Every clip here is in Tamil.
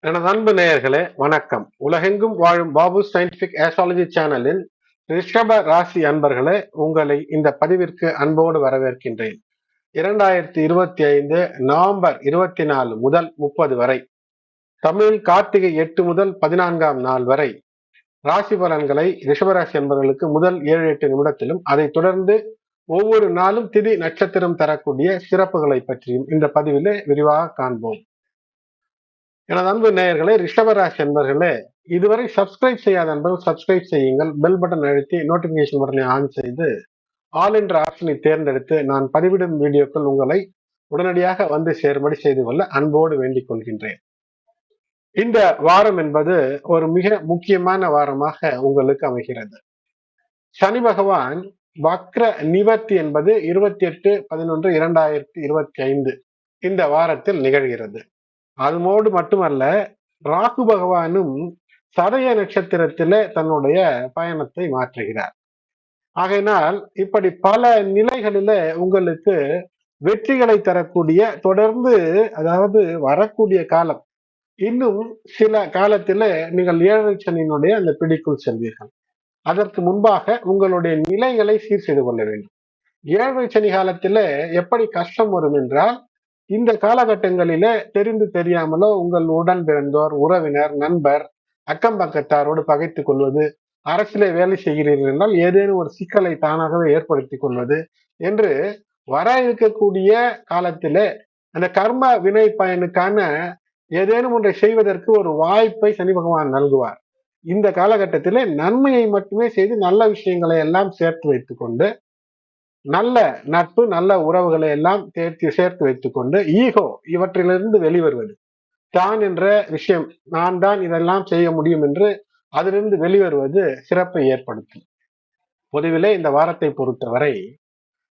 எனது அன்பு நேயர்களே வணக்கம். உலகெங்கும் வாழும் பாபு சயின்டிபிக் ஆஸ்ட்ராலஜி சேனலின் ரிஷப ராசி அன்பர்களே உங்களை இந்த பதிவிற்கு அன்போடு வரவேற்கின்றேன். இரண்டாயிரத்தி இருபத்தி ஐந்து நவம்பர் இருபத்தி நாலு முதல் முப்பது வரை தமிழ் கார்த்திகை எட்டு முதல் பதினான்காம் நாள் வரை ராசி பலன்களை ரிஷபராசி அன்பர்களுக்கு முதல் ஏழு எட்டு நிமிடத்திலும் அதைத் தொடர்ந்து ஒவ்வொரு நாளும் திதி நட்சத்திரம் தரக்கூடிய சிறப்புகளை பற்றியும் இந்த பதிவிலே விரிவாக காண்போம். எனது அன்பு நேயர்களே ரிஷபராசி என்பர்களே இதுவரை சப்ஸ்கிரைப் செய்யாத நண்பர்கள் சப்ஸ்கிரைப் செய்யுங்கள். பெல் பட்டன் அழுத்தி நோட்டிபிகேஷன் பட்டனை ஆன் செய்து ஆல் என்ற ஆப்ஷனை தேர்ந்தெடுத்து நான் பதிவிடும் வீடியோக்கள் உங்களை உடனடியாக வந்து சேரும்படி செய்து கொள்ள அன்போடு வேண்டிக் கொள்கின்றேன். இந்த வாரம் என்பது ஒரு மிக முக்கியமான வாரமாக உங்களுக்கு அமைகிறது. சனி பகவான் வக்ர நிவர்த்தி என்பது இருபத்தி எட்டு பதினொன்று இரண்டாயிரத்தி இருபத்தி ஐந்து இந்த வாரத்தில் நிகழ்கிறது. அதுமோடு மட்டுமல்ல ராகு பகவானும் சதய நட்சத்திரத்தில தன்னுடைய பயணத்தை மாற்றுகிறார். ஆகையினால் இப்படி பல நிலைகளில உங்களுக்கு வெற்றிகளை தரக்கூடிய தொடர்ந்து அதாவது வரக்கூடிய காலம் இன்னும் சில காலத்தில நீங்கள் ஏழரை சனியினுடைய அந்த பிடிக்குள் செல்வீர்கள். அதற்கு முன்பாக உங்களுடைய நிலைகளை சீர் செய்து கொள்ள வேண்டும். ஏழரை சனி காலத்துல எப்படி கஷ்டம் வரும் என்றால் இந்த காலகட்டங்களிலே தெரிந்து தெரியாமலோ உங்கள் உடன் பிறந்தோர் உறவினர் நண்பர் அக்கம் பக்கத்தாரோடு பகைத்துக் கொள்வது அரசியலை வேலை செய்கிறீர்கள் என்றால் ஏதேனும் ஒரு சிக்கலை தானாகவே ஏற்படுத்திக் கொள்வது என்று வர இருக்கக்கூடிய காலத்திலே அந்த கர்ம வினை பயனுக்கான ஏதேனும் ஒன்றை செய்வதற்கு ஒரு வாய்ப்பை சனி பகவான் நல்குவார். இந்த காலகட்டத்திலே நன்மையை மட்டுமே செய்து நல்ல விஷயங்களை எல்லாம் சேர்த்து வைத்துக்கொண்டு நல்ல நட்பு நல்ல உறவுகளை எல்லாம் தேர்த்து சேர்த்து வைத்துக்கொண்டு ஈகோ இவற்றிலிருந்து வெளிவருவது. தான் என்ற விஷயம் நான் தான் இதெல்லாம் செய்ய முடியும் என்று அதிலிருந்து வெளிவருவது சிறப்பை ஏற்படுத்தும். பொதுவிலே இந்த வாரத்தை பொறுத்தவரை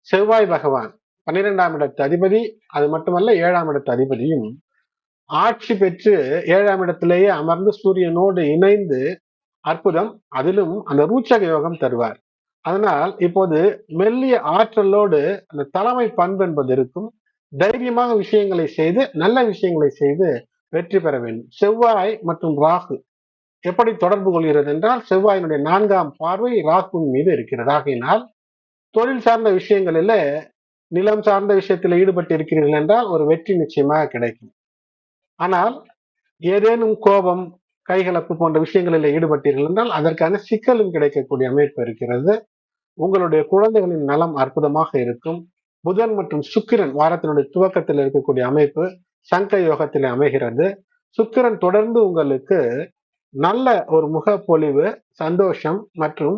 செவ்வாய் பகவான் பன்னிரெண்டாம் இடத்து அதிபதி அது மட்டுமல்ல ஏழாம் இடத்து அதிபதியும் ஆட்சி பெற்று ஏழாம் இடத்திலேயே அமர்ந்து சூரியனோடு இணைந்து அற்புதம் அதிலும் அந்த ரூச்சக யோகம் தருவார். அதனால் இப்போது மெல்லிய ஆற்றலோடு அந்த தலைமை பண்பு என்பது இருக்கும். தைரியமாக விஷயங்களை செய்து நல்ல விஷயங்களை செய்து வெற்றி பெற வேண்டும். செவ்வாய் மற்றும் ராகு எப்படி தொடர்பு கொள்கிறது என்றால் செவ்வாயினுடைய நான்காம் பார்வை ராகுவின் மீது இருக்கிறது. ஆகையினால் தொழில் சார்ந்த விஷயங்களில் நிலம் சார்ந்த விஷயத்தில் ஈடுபட்டு இருக்கிறீர்கள் என்றால் ஒரு வெற்றி நிச்சயமாக கிடைக்கும். ஆனால் ஏதேனும் கோபம் கைகலப்பு போன்ற விஷயங்களில் ஈடுபட்டீர்கள் என்றால் அதற்கான சிக்கலும் கிடைக்கக்கூடிய அமைப்பு இருக்கிறது. உங்களுடைய குழந்தைகளின் நலம் அற்புதமாக இருக்கும். புதன் மற்றும் சுக்கிரன் வாரத்தினுடைய துவக்கத்தில் இருக்கக்கூடிய அமைப்பு சங்க யோகத்தில் அமைகிறது. சுக்கிரன் தொடர்ந்து உங்களுக்கு நல்ல ஒரு முகப்பொலிவு சந்தோஷம் மற்றும்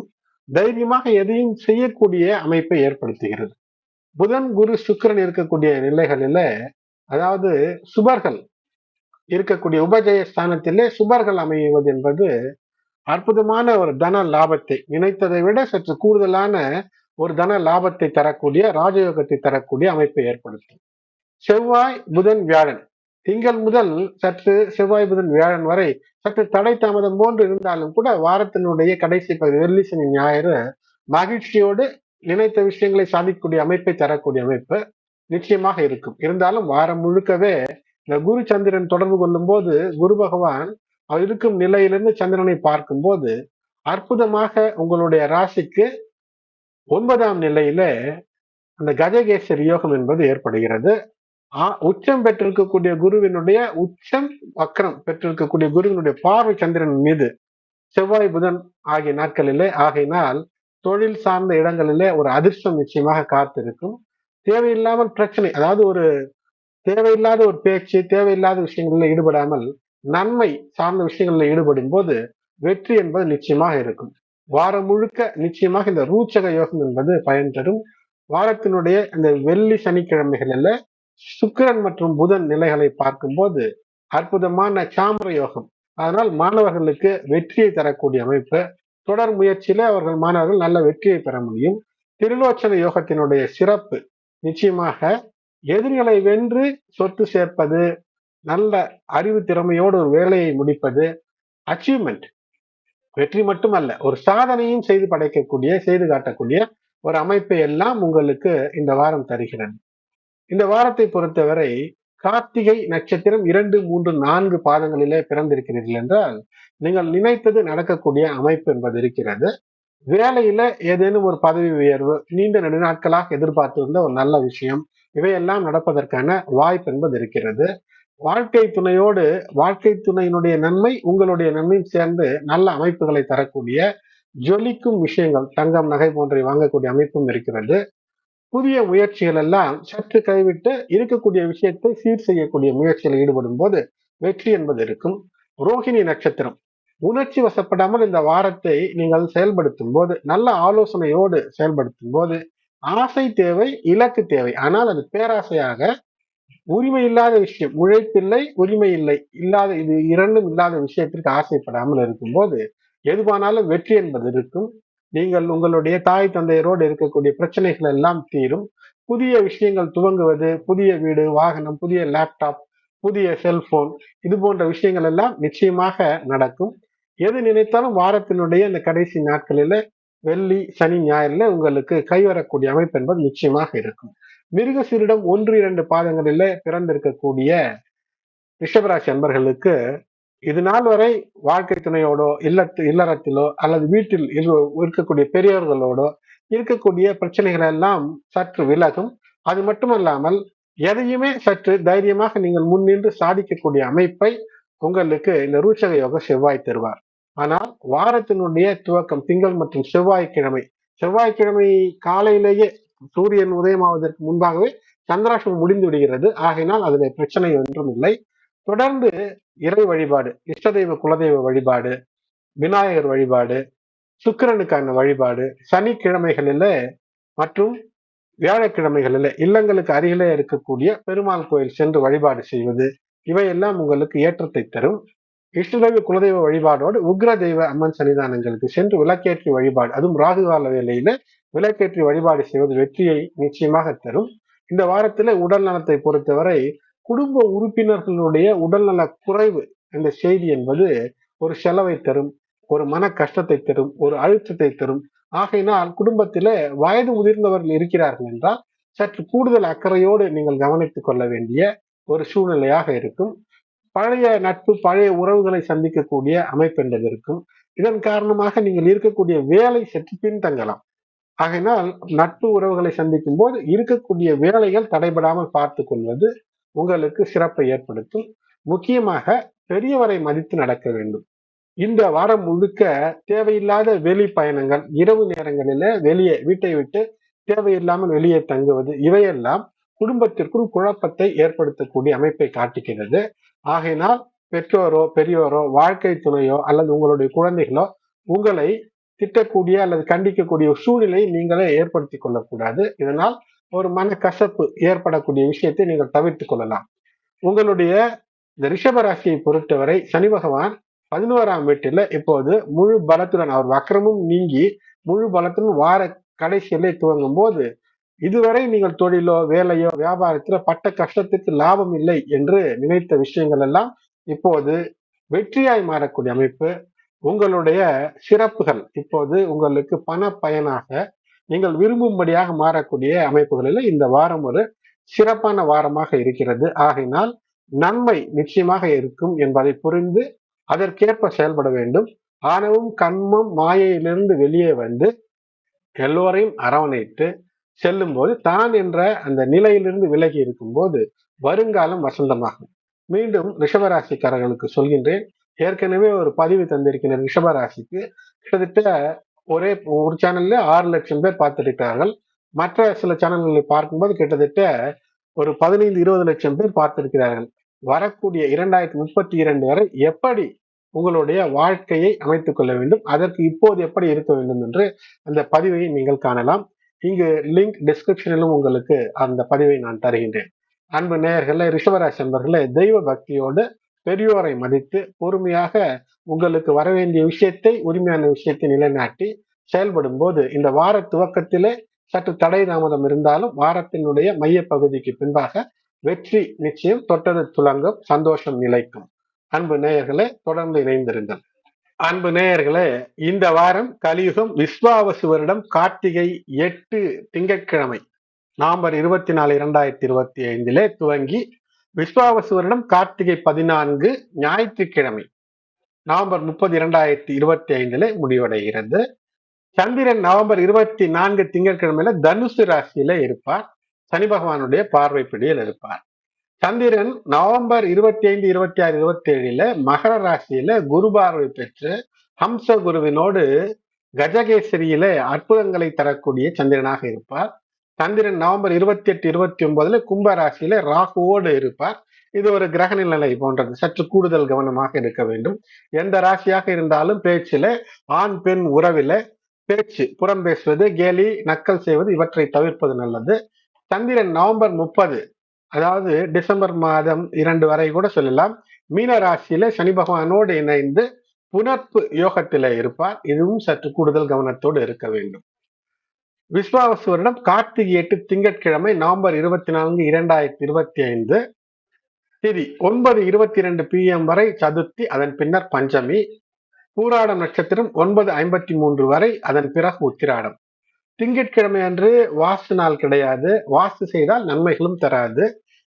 தைரியமாக எதையும் செய்யக்கூடிய அமைப்பை ஏற்படுத்துகிறது. புதன் குரு சுக்கிரன் இருக்கக்கூடிய நிலைகளில அதாவது சுபர்கள் இருக்கக்கூடிய உபஜய ஸ்தானத்திலே சுபர்கள் அமைவது என்பது அற்புதமான ஒரு தன லாபத்தை நினைத்ததை விட சற்று கூடுதலான ஒரு தன லாபத்தை தரக்கூடிய ராஜயோகத்தை தரக்கூடிய அமைப்பை ஏற்படுத்தும். செவ்வாய் புதன் வியாழன். திங்கள் முதல் சற்று செவ்வாய் புதன் வியாழன் வரை சற்று தடை தாமதம் போன்று இருந்தாலும் கூட வாரத்தினுடைய கடைசி பகுதி வெள்ளி சனி ஞாயிறு மகிழ்ச்சியோடு நினைத்த விஷயங்களை சாதிக்கக்கூடிய அமைப்பை தரக்கூடிய அமைப்பு நிச்சயமாக இருக்கும். இருந்தாலும் வாரம் முழுக்கவே இந்த குரு சந்திரன் தொடர்பு கொள்ளும் போது குரு பகவான் இருக்கும் நிலையிலிருந்து சந்திரனை பார்க்கும்போது அற்புதமாக உங்களுடைய ராசிக்கு ஒன்பதாம் நிலையில அந்த கஜகேசரி யோகம் என்பது ஏற்படுகிறது. உச்சம் பெற்றிருக்கக்கூடிய குருவினுடைய உச்சம் வக்கரம் பெற்றிருக்கக்கூடிய குருவினுடைய பார்வை சந்திரன் மீது செவ்வாய் புதன் ஆகிய நாட்களிலே ஆகையினால் தொழில் சார்ந்த இடங்களிலே ஒரு அதிர்ஷ்டம் நிச்சயமாக காத்திருக்கும். தேவையில்லாமல் பிரச்சனை அதாவது ஒரு தேவையில்லாத ஒரு பேச்சு தேவையில்லாத விஷயங்களில் ஈடுபடாமல் நன்மை சார்ந்த விஷயங்களில் ஈடுபடும் போது வெற்றி என்பது நிச்சயமாக இருக்கும். வாரம் முழுக்க நிச்சயமாக இந்த ரூச்சக யோகம் என்பது பயன் தரும். வாரத்தினுடைய இந்த வெள்ளி சனிக்கிழமைகளில் சுக்கிரன் மற்றும் புதன் நிலைகளை பார்க்கும்போது அற்புதமான சாமர யோகம். அதனால் மாணவர்களுக்கு வெற்றியை தரக்கூடிய அமைப்பு. தொடர் முயற்சியில அவர்கள் மாணவர்கள் நல்ல வெற்றியை பெற முடியும். திருலோச்சன யோகத்தினுடைய சிறப்பு நிச்சயமாக எதிரிகளை வென்று சொத்து சேர்ப்பது நல்ல அறிவு திறமையோடு ஒரு வேலையை முடிப்பது அச்சீவ்மெண்ட் வெற்றி மட்டுமல்ல ஒரு சாதனையும் செய்து படைக்கக்கூடிய செய்து காட்டக்கூடிய ஒரு அமைப்பை எல்லாம் உங்களுக்கு இந்த வாரம் தருகிறது. இந்த வாரத்தை பொறுத்தவரை கார்த்திகை நட்சத்திரம் இரண்டு மூன்று நான்கு பாதங்களிலே பிறந்திருக்கிறீர்கள் என்றால் நீங்கள் நினைத்தது நடக்கக்கூடிய அமைப்பு என்பது இருக்கிறது. வேலையில ஏதேனும் ஒரு பதவி உயர்வு நீண்ட நெடுநாட்களாக எதிர்பார்த்திருந்த ஒரு நல்ல விஷயம் இவையெல்லாம் நடப்பதற்கான வாய்ப்பு என்பது இருக்கிறது. வாழ்க்கை துணையோடு வாழ்க்கை துணையினுடைய நன்மை உங்களுடைய நன்மையும் சேர்ந்து நல்ல அமைப்புகளை தரக்கூடிய ஜொலிக்கும் விஷயங்கள் தங்கம் நகை போன்றவை வாங்கக்கூடிய அமைப்பும் இருக்கிறது. புதிய முயற்சிகள் எல்லாம் சற்று கைவிட்டு இருக்கக்கூடிய விஷயத்தை சீர் செய்யக்கூடிய முயற்சியில் ஈடுபடும் போது வெற்றி என்பது இருக்கும். ரோஹிணி நட்சத்திரம். உணர்ச்சி வசப்படாமல் இந்த வாரத்தை நீங்கள் செயல்படுத்தும் போது நல்ல ஆலோசனையோடு செயல்படுத்தும் போது ஆசை தேவை இலக்கு தேவை. ஆனால் அது பேராசையாக உரிமை இல்லாத விஷயம். உழைப்பில்லை உரிமை இல்லை. இல்லாத இது இரண்டும் இல்லாத விஷயத்திற்கு ஆசைப்படாமல் இருக்கும்போது எதுவானாலும் வெற்றி என்பது இருக்கும். நீங்கள் உங்களுடைய தாய் தந்தையரோடு இருக்கக்கூடிய பிரச்சனைகள் எல்லாம் தீரும். புதிய விஷயங்கள் துவங்குவது புதிய வீடு வாகனம் புதிய லேப்டாப் புதிய செல்போன் இது போன்ற விஷயங்கள் எல்லாம் நிச்சயமாக நடக்கும். எது நினைத்தாலும் வாரத்தினுடைய இந்த கடைசி நாட்களில வெள்ளி சனி ஞாயிறுல உங்களுக்கு கைவரக்கூடிய அமைப்பு என்பது நிச்சயமாக இருக்கும். மிருகசீரிடம் ஒன்று இரண்டு பாதங்களில பிறந்திருக்கக்கூடிய ரிஷபராசி அன்பர்களுக்கு இது நாள் வரை வாழ்க்கை துணையோடோ இல்லத்து இல்லறத்திலோ அல்லது வீட்டில் இருக்கக்கூடிய பெரியவர்களோடோ இருக்கக்கூடிய பிரச்சனைகள் எல்லாம் சற்று விலகும். அது மட்டுமல்லாமல் எதையுமே சற்று தைரியமாக நீங்கள் முன்னின்று சாதிக்கக்கூடிய அமைப்பை உங்களுக்கு இந்த ரூச்சக யோக செவ்வாய் தருவார். ஆனால் வாரத்தினுடைய துவக்கம் திங்கள் மற்றும் செவ்வாய்க்கிழமை. செவ்வாய்க்கிழமை காலையிலேயே சூரியன் உதயமாவதற்கு முன்பாகவே சந்திராஷ்டமம் முடிந்து விடுகிறது. ஆகையினால் அதில் பிரச்சனை ஒன்றும் இல்லை. தொடர்ந்து இறை வழிபாடு இஷ்டதெய்வ குலதெய்வ வழிபாடு விநாயகர் வழிபாடு சுக்கிரனுக்கான வழிபாடு சனிக்கிழமைகளில மற்றும் வியாழக்கிழமைகளில் இல்லங்களுக்கு அருகிலே இருக்கக்கூடிய பெருமாள் கோயில் சென்று வழிபாடு செய்வது இவையெல்லாம் உங்களுக்கு ஏற்றத்தை தரும். இஷ்டதெய்வ குலதெய்வ வழிபாடோடு உக்ர தெய்வ அம்மன் சன்னிதானங்களுக்கு சென்று விளக்கேற்றி வழிபாடு அதுவும் ராகுகால வேலையில விளக்கேற்றி வழிபாடு செய்வது வெற்றியை நிச்சயமாக தரும். இந்த வாரத்துல உடல் நலத்தை பொறுத்தவரை குடும்ப உறுப்பினர்களுடைய உடல்நல குறைவு என்ற செய்தி என்பது ஒரு செலவை தரும் ஒரு மன கஷ்டத்தை தரும் ஒரு அழுத்தத்தை தரும். ஆகையினால் குடும்பத்தில வயது முதிர்ந்தவர்கள் இருக்கிறார்கள் என்றால் சற்று கூடுதல் அக்கறையோடு நீங்கள் கவனித்துக் கொள்ள வேண்டிய ஒரு சூழ்நிலையாக இருக்கும். பழைய நட்பு பழைய உறவுகளை சந்திக்கக்கூடிய அமைப்பு என்பது இருக்கும். இதன் காரணமாக நீங்கள் இருக்கக்கூடிய வேலை சற்று பின்தங்கலாம். ஆகையினால் நட்பு உறவுகளை சந்திக்கும் போது இருக்கக்கூடிய வேலைகள் தடைபடாமல் பார்த்து கொள்வது உங்களுக்கு சிறப்பை ஏற்படுத்தும். முக்கியமாக பெரியவரை மதித்து நடக்க வேண்டும். இந்த வாரம் முழுக்க தேவையில்லாத வெளி பயணங்கள் இரவு நேரங்களில வெளியே வீட்டை விட்டு தேவையில்லாமல் வெளியே தங்குவது இவையெல்லாம் குடும்பத்திற்குள் குழப்பத்தை ஏற்படுத்தக்கூடிய அமைப்பை காட்டுகிறது. ஆகையினால் பெற்றோரோ பெரியோரோ வாழ்க்கை துணையோ அல்லது உங்களுடைய குழந்தைகளோ உங்களை திட்டக்கூடிய அல்லது கண்டிக்கக்கூடிய சூழ்நிலை நீங்களே ஏற்படுத்தி கொள்ளக்கூடாது. இதனால் ஒரு மன கசப்பு ஏற்படக்கூடிய விஷயத்தை நீங்கள் தவிர்த்து கொள்ளலாம். உங்களுடைய இந்த ரிஷப ராசியை பொறுத்தவரை சனி பகவான் பதினோராம் வீட்டில் இப்போது முழு பலத்துடன் அவர் வக்கரமும் நீங்கி முழு பலத்துடன் வார கடைசியிலே துவங்கும் போது இதுவரை நீங்கள் தொழிலோ வேலையோ வியாபாரத்தில் பட்ட கஷ்டத்துக்கு லாபம் இல்லை என்று நினைத்த விஷயங்கள் எல்லாம் இப்போது வெற்றியாய் மாறக்கூடிய அமைப்பு. உங்களுடைய சிறப்புகள் இப்போது உங்களுக்கு பண பயனாக நீங்கள் விரும்பும்படியாக மாறக்கூடிய அமைப்புகளில் இந்த வாரம் ஒரு சிறப்பான வாரமாக இருக்கிறது. ஆகையினால் நன்மை நிச்சயமாக இருக்கும் என்பதை புரிந்து அதற்கேற்ப செயல்பட வேண்டும். ஆணவம் கண்மம் மாயையிலிருந்து வெளியே வந்து எல்லோரையும் அரவணைத்து செல்லும் போது தான் என்ற அந்த நிலையிலிருந்து விலகி இருக்கும் போது வருங்காலம் வசந்தமாகும். மீண்டும் ரிஷபராசிக்காரர்களுக்கு சொல்கின்றேன் ஏற்கனவே ஒரு பதிவு தந்திருக்கிறார் ரிஷபராசிக்கு கிட்டத்தட்ட ஒரே ஒரு சேனல்ல ஆறு லட்சம் பேர் பார்த்திருக்கிறார்கள். மற்ற சில சேனல்களை பார்க்கும்போது கிட்டத்தட்ட ஒரு பதினைந்து இருபது லட்சம் பேர் பார்த்திருக்கிறார்கள். வரக்கூடிய இரண்டாயிரத்தி முப்பத்தி இரண்டு வரை எப்படி உங்களுடைய வாழ்க்கையை அமைத்துக் கொள்ள வேண்டும் அதற்கு இப்போது எப்படி இருக்க வேண்டும் என்று அந்த பதிவை நீங்கள் காணலாம். இங்கு லிங்க் டிஸ்கிரிப்ஷனிலும் உங்களுக்கு அந்த பதிவை நான் தருகின்றேன். அன்பு நேயர்களே ரிஷபராசி அன்பர்களே தெய்வ பக்தியோடு பெரியோரை மதித்து பொறுமையாக உங்களுக்கு வர வேண்டிய விஷயத்தை உரிமையான விஷயத்தை நிலைநாட்டி செயல்படும் போது இந்த வார துவக்கத்திலே சற்று தடை தாமதம் இருந்தாலும் வாரத்தினுடைய மைய பகுதிக்கு பின்பாக வெற்றி நிச்சயம் தொட்டது துலங்கும் சந்தோஷம் நிலைக்கும். அன்பு நேயர்களே தொடர்ந்து இணைந்திருங்கள். அன்பு நேயர்களே இந்த வாரம் கலியுகம் விஸ்வாவசு வருடம் கார்த்திகை எட்டு திங்கட்கிழமை. நவம்பர் இருபத்தி நாலு இரண்டாயிரத்தி இருபத்தி ஐந்திலே துவங்கி விஸ்வாவசு வருடம் கார்த்திகை பதினான்கு ஞாயிற்றுக்கிழமை. நவம்பர் முப்பது இரண்டாயிரத்தி இருபத்தி ஐந்துல முடிவடைகிறது. சந்திரன் நவம்பர் இருபத்தி நான்கு திங்கட்கிழமையில தனுசு ராசியில இருப்பார். சனி பகவானுடைய பார்வை பிடியில் இருப்பார். சந்திரன் நவம்பர் இருபத்தி ஐந்து இருபத்தி ஆறு இருபத்தி ஏழுல மகர ராசியில குரு பார்வை பெற்று ஹம்ச குருவினோடு கஜகேசரியில அற்புதங்களை தரக்கூடிய சந்திரனாக இருப்பார். சந்திரன் நவம்பர் இருபத்தி எட்டு இருபத்தி ஒன்பதுல கும்ப ராசியில ராகுவோடு இருப்பார். இது ஒரு கிரக நிலை போன்றது. சற்று கூடுதல் கவனமாக இருக்க வேண்டும். எந்த ராசியாக இருந்தாலும் பேச்சில ஆண் பெண் உறவில பேச்சு புறம் பேசுவது கேலி நக்கல் செய்வது இவற்றை தவிர்ப்பது நல்லது. சந்திரன் நவம்பர் முப்பது அதாவது டிசம்பர் மாதம் இரண்டு வரை கூட சொல்லலாம். மீன ராசியில சனி பகவானோடு இணைந்து புனர்ப்பு யோகத்தில இருப்பார். இதுவும் சற்று கூடுதல் கவனத்தோடு இருக்க வேண்டும். விஸ்வாவசு வருடம் கார்த்திகை எட்டு திங்கட்கிழமை நவம்பர் இருபத்தி நான்கு இரண்டாயிரத்தி இருபத்தி ஐந்து திதி ஒன்பது இருபத்தி இரண்டு பிஎம் வரை சதுர்த்தி அதன் பின்னர் பஞ்சமி பூராடம் நட்சத்திரம் ஒன்பது ஐம்பத்தி மூன்று வரை அதன் பிறகு உத்திராடம். திங்கட்கிழமை அன்று வாசு நாள் கிடையாது. வாசு செய்தால் நன்மைகளும் தராது.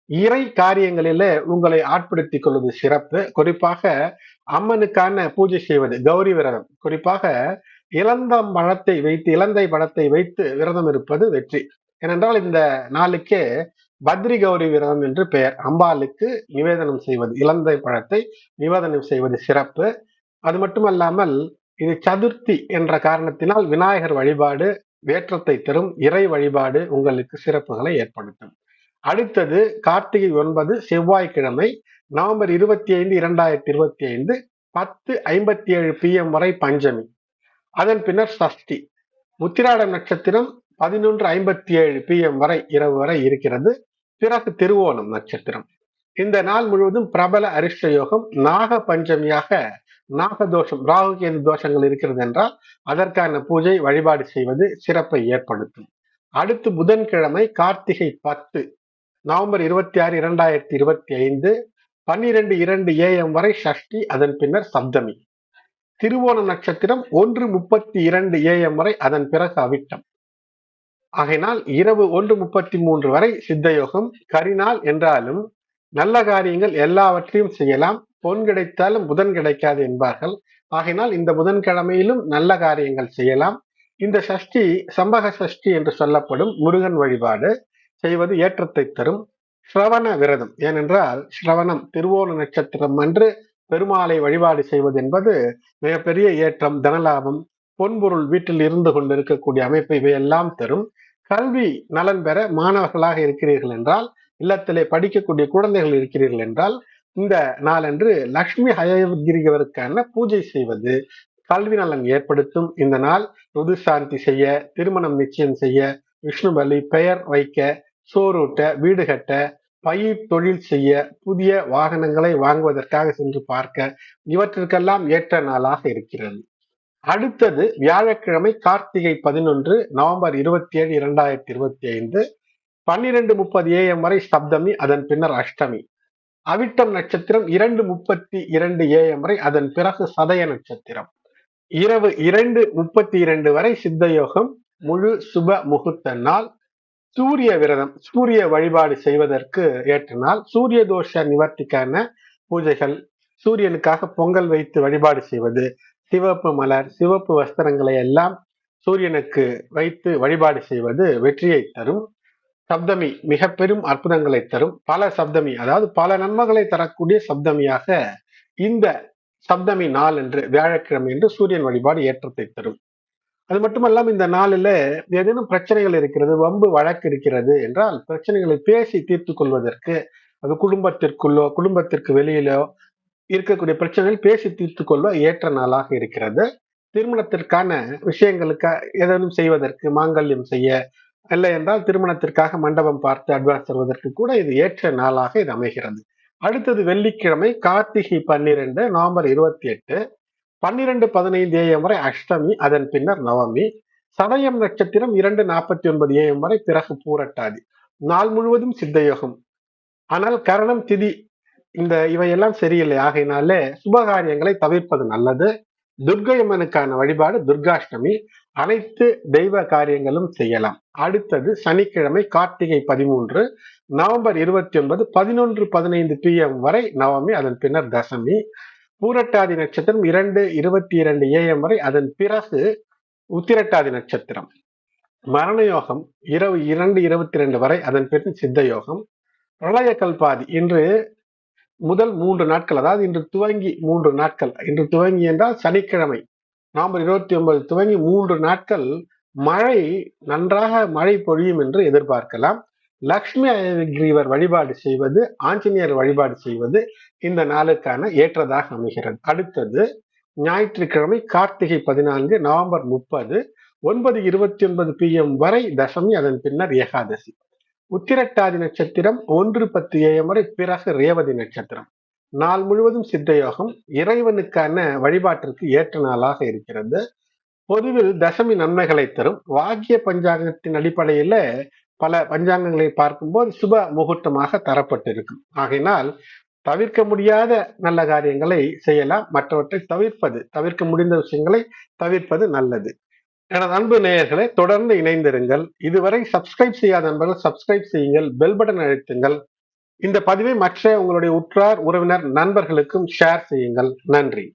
இறை காரியங்களிலே உங்களை ஆட்படுத்திக் கொள்வது சிறப்பு. குறிப்பாக அம்மனுக்கான பூஜை செய்வது கௌரி விரதம். குறிப்பாக இளந்தம் பழத்தை வைத்து இலந்தை பழத்தை வைத்து விரதம் இருப்பது வெற்றி. ஏனென்றால் இந்த நாளுக்கே பத்ரி கௌரி விரதம் என்று பெயர். அம்பாளுக்கு நிவேதனம் செய்வது இலந்தை பழத்தை நிவேதனம் செய்வது சிறப்பு. அது மட்டுமல்லாமல் இது சதுர்த்தி என்ற காரணத்தினால் விநாயகர் வழிபாடு வேற்றத்தை தரும் இறை வழிபாடு உங்களுக்கு சிறப்புகளை ஏற்படுத்தும். அடுத்தது கார்த்திகை ஒன்பது செவ்வாய்க்கிழமை நவம்பர் இருபத்தி ஐந்து இரண்டாயிரத்தி இருபத்தி ஐந்து பத்து ஐம்பத்தி ஏழு பிஎம் வரை பஞ்சமி. அதன் பின்னர் சஷ்டி. உத்திராடம் நட்சத்திரம் பதினொன்று ஐம்பத்தி ஏழு பிஎம் வரை இரவு வரை இருக்கிறது. பிறகு திருவோணம் நட்சத்திரம். இந்த நாள் முழுவதும் பிரபல அரிஷ்ட யோகம் நாக பஞ்சமியாக நாகதோஷம் ராகு தோஷங்கள் இருக்கிறது என்றால் அதற்கான பூஜை வழிபாடு செய்வது சிறப்பை ஏற்படுத்தும். அடுத்து புதன்கிழமை கார்த்திகை பத்து நவம்பர் இருபத்தி ஆறு இரண்டாயிரத்தி இருபத்தி ஐந்து பன்னிரெண்டு இரண்டு ஏஎம் வரை ஷஷ்டி அதன் பின்னர் சப்தமி. திருவோண நட்சத்திரம் ஒன்று முப்பத்தி இரண்டு ஏஎம் வரை அதன் பிறகு அவிட்டம். ஆகையினால் இரவு ஒன்று முப்பத்தி மூன்று வரை சித்தயோகம் கரிநாள் என்றாலும் நல்ல காரியங்கள் எல்லாவற்றையும் செய்யலாம். பொன் கிடைத்தாலும் புதன் கிடைக்காது என்பார்கள். ஆகையினால் இந்த புதன்கிழமையிலும் நல்ல காரியங்கள் செய்யலாம். இந்த சஷ்டி சம்பக சஷ்டி என்று சொல்லப்படும் முருகன் வழிபாடு செய்வது ஏற்றத்தை தரும். ஸ்ரவண விரதம். ஏனென்றால் ஸ்ரவணம் திருவோண நட்சத்திரம் அன்று பெருமாளை வழிபாடு செய்வது என்பது மிகப்பெரிய ஏற்றம் தனலாபம் பொன்பொருள் வீட்டில் இருந்து கொண்டு இருக்கக்கூடிய அமைப்பு இவையெல்லாம் தரும். கல்வி நலன் பெற மாணவர்களாக இருக்கிறீர்கள் என்றால் இல்லத்திலே படிக்கக்கூடிய குழந்தைகள் இருக்கிறீர்கள் என்றால் இந்த நாளன்று லக்ஷ்மி ஹயகிரிகவருக்கான பூஜை செய்வது கல்வி நலன் ஏற்படுத்தும். இந்த நாள் ருது சாந்தி செய்ய திருமணம் நிச்சயம் செய்ய விஷ்ணு பலி பெயர் வைக்க சோறூட்ட வீடு கட்ட பயிர் தொழில் செய்ய புதிய வாகனங்களை வாங்குவதற்காக சென்று பார்க்க இவற்றிற்கெல்லாம் ஏற்ற நாளாக இருக்கிறது. அடுத்தது வியாழக்கிழமை கார்த்திகை பதினொன்று நவம்பர் இருபத்தி ஏழு இரண்டாயிரத்தி இருபத்தி ஐந்து பன்னிரண்டு முப்பது ஏஎம் வரை சப்தமி அதன் பின்னர் அஷ்டமி. அவிட்டம் நட்சத்திரம் இரண்டு முப்பத்தி இரண்டு ஏஎம் வரை அதன் பிறகு சதய நட்சத்திரம். இரவு இரண்டு முப்பத்தி இரண்டு வரை சித்த யோகம் முழு சுப முகூர்த்த நாள் சூரிய விரதம் சூரிய வழிபாடு செய்வதற்கு ஏற்ற நாள் சூரிய தோஷ நிவர்த்திக்கான பூஜைகள் சூரியனுக்காக பொங்கல் வைத்து வழிபாடு செய்வது சிவப்பு மலர் சிவப்பு வஸ்திரங்களை எல்லாம் சூரியனுக்கு வைத்து வழிபாடு செய்வது வெற்றியை தரும். சப்தமி மிக பெரும் அற்புதங்களை தரும். பல சப்தமி அதாவது பல நன்மைகளை தரக்கூடிய சப்தமியாக இந்த சப்தமி நாள் என்று வியாழக்கிழமை என்று சூரியன் வழிபாடு ஏற்றத்தை தரும். அது மட்டுமல்லாமல் இந்த நாளில் ஏதேனும் பிரச்சனைகள் இருக்கிறது வம்பு வழக்கு இருக்கிறது என்றால் பிரச்சனைகளை பேசி தீர்த்து கொள்வதற்கு அது குடும்பத்திற்குள்ளோ குடும்பத்திற்கு வெளியிலோ இருக்கக்கூடிய பிரச்சனைகள் பேசி தீர்த்து கொள்ள ஏற்ற நாளாக இருக்கிறது. திருமணத்திற்கான விஷயங்களுக்கு ஏதேனும் செய்வதற்கு மாங்கல்யம் செய்ய இல்லை என்றால் திருமணத்திற்காக மண்டபம் பார்த்து அட்வான்ஸ் தருவதற்கு கூட இது ஏற்ற நாளாக இது அமைகிறது. அடுத்தது வெள்ளிக்கிழமை கார்த்திகை பன்னிரெண்டு நவம்பர் இருபத்தி எட்டு பன்னிரண்டு பதினைந்து ஏஎம் வரை அஷ்டமி அதன் பின்னர் நவமி சதயம் நட்சத்திரம் இரண்டு நாற்பத்தி ஒன்பது ஏஎம் வரை பிறகு பூரட்டாதி. நாள் முழுவதும் சித்தயோகம். ஆனால் கரணம் திதி இந்த இவையெல்லாம் சரியில்லை. ஆகையினாலே சுபகாரியங்களை தவிர்ப்பது நல்லது. துர்கையம்மனுக்கான வழிபாடு துர்காஷ்டமி. அனைத்து தெய்வ காரியங்களும் செய்யலாம். அடுத்தது சனிக்கிழமை கார்த்திகை பதிமூன்று நவம்பர் இருபத்தி ஒன்பது பதினொன்று பதினைந்து பிஎம் வரை நவமி அதன் பின்னர் தசமி. பூரட்டாதி நட்சத்திரம் இரண்டு இருபத்தி இரண்டு ஏஎம் வரை அதன் பிறகு உத்திரட்டாதி நட்சத்திரம். மரண யோகம் இரவு இரண்டு இருபத்தி ரெண்டு வரை அதன் பிறகு சித்த யோகம் பிரளய கல்பாதி இன்று முதல் மூன்று நாட்கள் அதாவது இன்று துவங்கி மூன்று நாட்கள். இன்று துவங்கி என்றால் சனிக்கிழமை நவம்பர் இருபத்தி ஒன்பது துவங்கி மூன்று நாட்கள் மழை நன்றாக மழை பொழியும் என்று எதிர்பார்க்கலாம். லக்ஷ்மி அயகிரீவர் வழிபாடு செய்வது ஆஞ்சநேயர் வழிபாடு செய்வது இந்த நாளுக்கான ஏற்றதாக அமைகிறது. அடுத்தது ஞாயிற்றுக்கிழமை கார்த்திகை பதினான்கு நவம்பர் முப்பது ஒன்பது இருபத்தி ஒன்பது பி எம் வரை தசமி அதன் பின்னர் ஏகாதசி. உத்திரட்டாதி நட்சத்திரம் ஒன்று பத்து ஏஎம் வரை பிறகு ரேவதி நட்சத்திரம். நாள் முழுவதும் சித்தயோகம் இறைவனுக்கான வழிபாட்டிற்கு ஏற்ற நாளாக இருக்கிறது. பொதுவில் தசமி நன்மைகளை தரும். வாக்கிய பஞ்சாங்கத்தின் அடிப்படையில பல பஞ்சாங்கங்களை பார்க்கும்போது சுப முகூர்த்தமாக தரப்பட்டிருக்கும். ஆகையினால் தவிர்க்க முடியாத நல்ல காரியங்களை செய்யலாம். மற்றவற்றை தவிர்ப்பது தவிர்க்க முடிந்த விஷயங்களை தவிர்ப்பது நல்லது. எனது அன்பு நேயர்களை தொடர்ந்து இணைந்திருங்கள். இதுவரை சப்ஸ்கிரைப் செய்யாத நண்பர்கள் சப்ஸ்கிரைப் செய்யுங்கள். பெல் பட்டன் அழுத்துங்கள். இந்த பதிவை மற்ற உங்களுடைய உற்றார் உறவினர் நண்பர்களுக்கும் ஷேர் செய்யுங்கள். நன்றி.